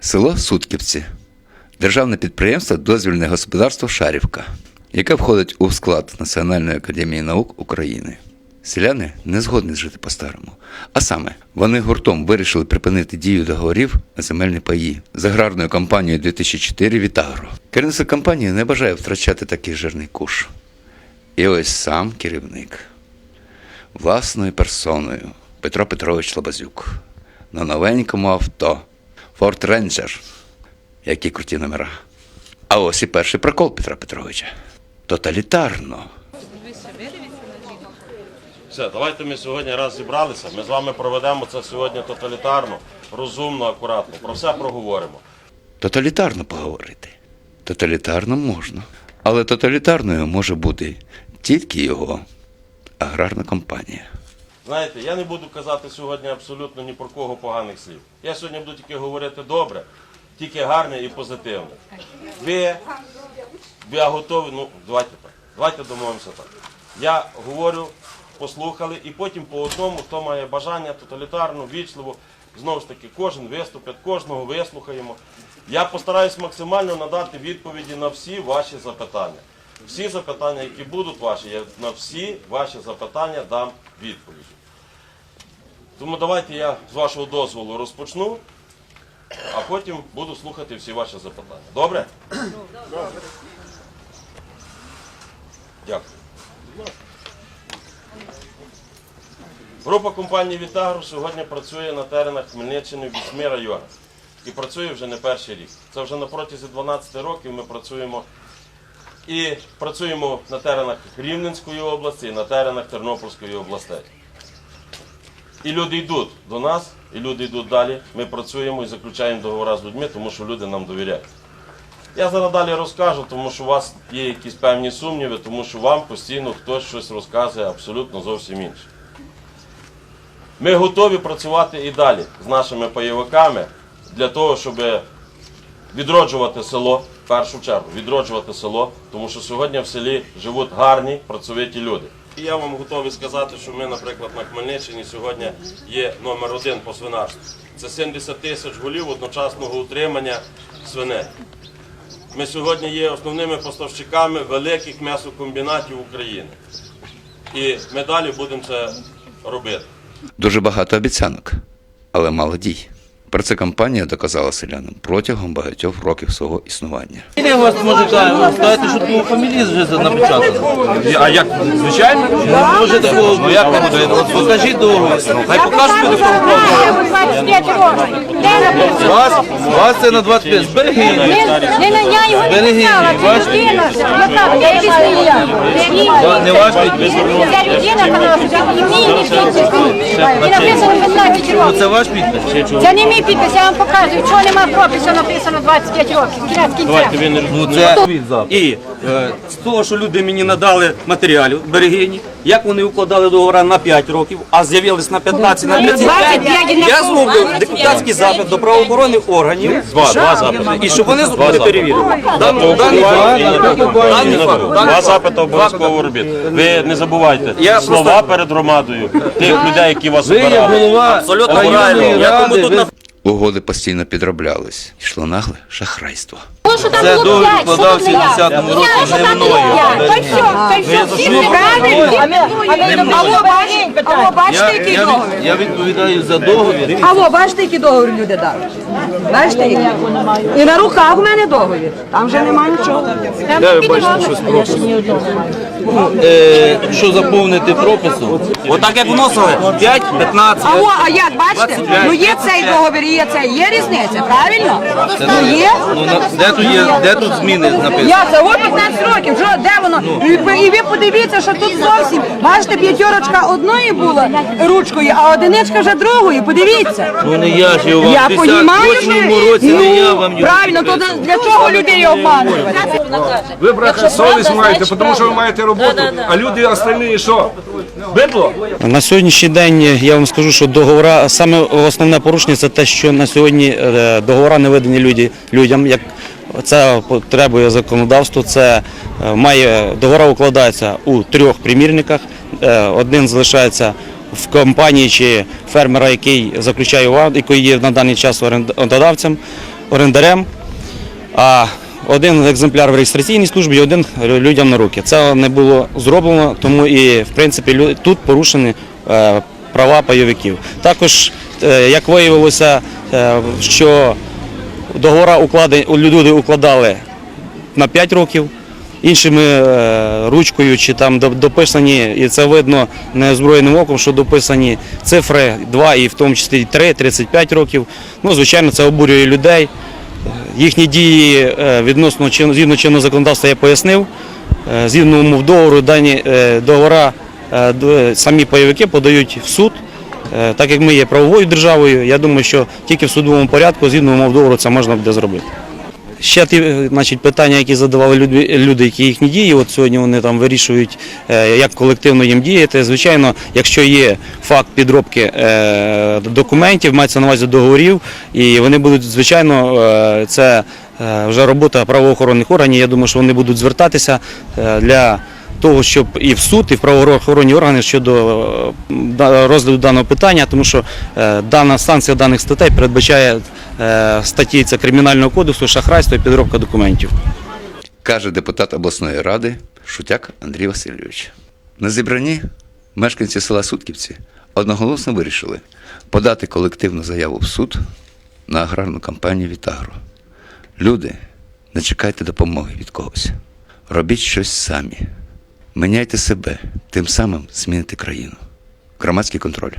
Село Сутківці. Державне підприємство Дозвільне господарство Шарівка, яке входить у склад Національної академії наук України. Селяни не згодні жити по-старому. А саме, вони гуртом вирішили припинити дію договорів на земельні паї з аграрною компанією 2004 Вітагро. Керівництво компанії не бажає втрачати такий жирний куш. І ось сам керівник власною персоною Петро Петрович Лабазюк на новенькому авто Ford Ranger. Які круті номера. А ось і перший прокол Петра Петровича. Тоталітарно. Все, давайте ми сьогодні раз зібралися. Ми з вами проведемо це сьогодні тоталітарно, розумно, акуратно. Про все проговоримо. Тоталітарно поговорити. Тоталітарно можна. Але тоталітарною може бути тільки його аграрна компанія. Знаєте, я не буду казати сьогодні абсолютно ні про кого поганих слів. Я сьогодні буду тільки говорити добре, тільки гарне і позитивне. Ви, ви готові, ну давайте так. Давайте домовимося так. Я говорю, послухали, і потім по одному, хто має бажання тоталітарно, вічливо, знову ж таки, кожен виступить, кожного вислухаємо. Я постараюсь максимально надати відповіді на всі ваші запитання. Всі запитання, які будуть ваші, я на всі ваші запитання дам відповіді. Тому давайте я з вашого дозволу розпочну, а потім буду слухати всі ваші запитання. Добре? Дякую. Група компанії Вітагро сьогодні працює на теренах Хмельниччини в вісьми районах. І працює вже не перший рік. Це вже на протязі 12 років ми працюємо і працюємо на теренах Рівненської області і на теренах Тернопільської областей. І люди йдуть до нас, і люди йдуть далі. Ми працюємо і заключаємо договори з людьми, тому що люди нам довіряють. Я зараз далі розкажу, тому що у вас є якісь певні сумніви, тому що вам постійно хтось щось розказує абсолютно зовсім інше. Ми готові працювати і далі з нашими пайовиками для того, щоб відроджувати село, в першу чергу, відроджувати село, тому що сьогодні в селі живуть гарні, працьовиті люди. І я вам готовий сказати, що ми, наприклад, на Хмельниччині сьогодні є номер один по свинарству. Це 70 тисяч голів одночасного утримання свиней. Ми сьогодні є основними поставщиками великих м'ясокомбінатів України. І ми далі будемо це робити. Дуже багато обіцянок, але мало дій. Про це компанія доказала селянам протягом багатьох років свого існування. Я вас може сказати, що твою фамілію вже напечатано. А як звичайно? Може такого, ну як не буде? От покажіть договір. Хай покажуть мені хто вкладає. 25 років. Де? Вас, вас це на 25. Зберегіть. Не, не, не, я його не писала, це людина. Яка, я якийсь не я. Не ваш підпис. Це людина, і мій підпис. І написано 15 Ну років. це ваш підпис. Це не мій підпис, я вам показую. Чого нема пропису, написано 25 років. Кінець кінця. Ну це І е, з того, що люди мені надали матеріалів берегині, як вони укладали договори на 5 років, а з'явились на 15, на 35, 25 я зроблю депутатський запит до правоохоронних органів. Два, два запити. І щоб вони зробили перевірку. Даний, даний факт, даний факт, даний Два факт. запити обов'язково робіть. Ви не забувайте слова просто- перед громадою, тих людей, які вас ви як обирали. голова Абсолютно районної правильно. Я ради, тому тут ви- на Угоди постійно підроблялись. Йшло нагле шахрайство. Це договір вкладався в 10-му році не мною. Той все, той все, всі неправильно. Алло, бачите, алло, Я, бачите, який я, договір? від- я відповідаю за договір. Алло, бачите, які договір люди дали? Бачите? І на руках у мене договір. Там вже немає нічого. Де ви бачите щось пропису? Е, що заповнити прописом? Отак як вносили 5, 15. Алло, а як, бачите? Ну є цей договір, і є цей. Є різниця, правильно? Ну є? Ну, на- де тут є, де тут зміни написано? Я от 15 років, що, де воно? І ви, і ви подивіться, що тут зовсім, бачите, п'ятерочка одної була ручкою, а одиничка вже другою, подивіться. Ну не я ж його Я в понімаю, 10 році, не я вам ну, його правильно, то підписував. для чого людей обманювати? Ви брати совість маєте, тому що ви маєте роботу, а люди остальні що? Бидло? На сьогоднішній день я вам скажу, що договора саме основне порушення це те, що на сьогодні е, договора не видані люди, людям. Як це потребує законодавство, це е, має договора укладаються у трьох примірниках. Е, Один залишається в компанії чи фермера, який заключає угоду, який є на даний час орендодавцем. орендарем, а один екземпляр в реєстраційній службі і один людям на руки. Це не було зроблено, тому і в принципі тут порушені е, права пайовиків. Також, як виявилося, що договори люди укладали на 5 років, іншими е, ручкою чи там дописані, і це видно неозброєним оком, що дописані цифри 2 і в тому числі 3, 35 років. Ну, звичайно, це обурює людей. Їхні дії е, відносно згідно чинного законодавства я пояснив. Е, Згідно умов договору, дані е, договори е, д- самі пайовики подають в суд. Е, Так як ми є правовою державою, я думаю, що тільки в судовому порядку, згідно умов договору, це можна буде зробити. Ще ті значить, питання, які задавали люди, люди, які їхні дії. От сьогодні вони там вирішують, е, як колективно їм діяти. Звичайно, якщо є факт підробки е, документів, мається на увазі договорів, і вони будуть, звичайно, це вже робота правоохоронних органів. Я думаю, що вони будуть звертатися для того, щоб і в суд, і в правоохоронні органи щодо е, розгляду даного питання, тому що е, дана станція даних статей передбачає е, статті це кримінального кодексу, шахрайство і підробка документів. каже депутат обласної ради Шутяк Андрій Васильович. На зібранні мешканці села Сутківці одноголосно вирішили подати колективну заяву в суд на аграрну кампанію Вітагро. Люди, не чекайте допомоги від когось. Робіть щось самі. Міняйте себе, тим самим зміните країну. Громадський контроль.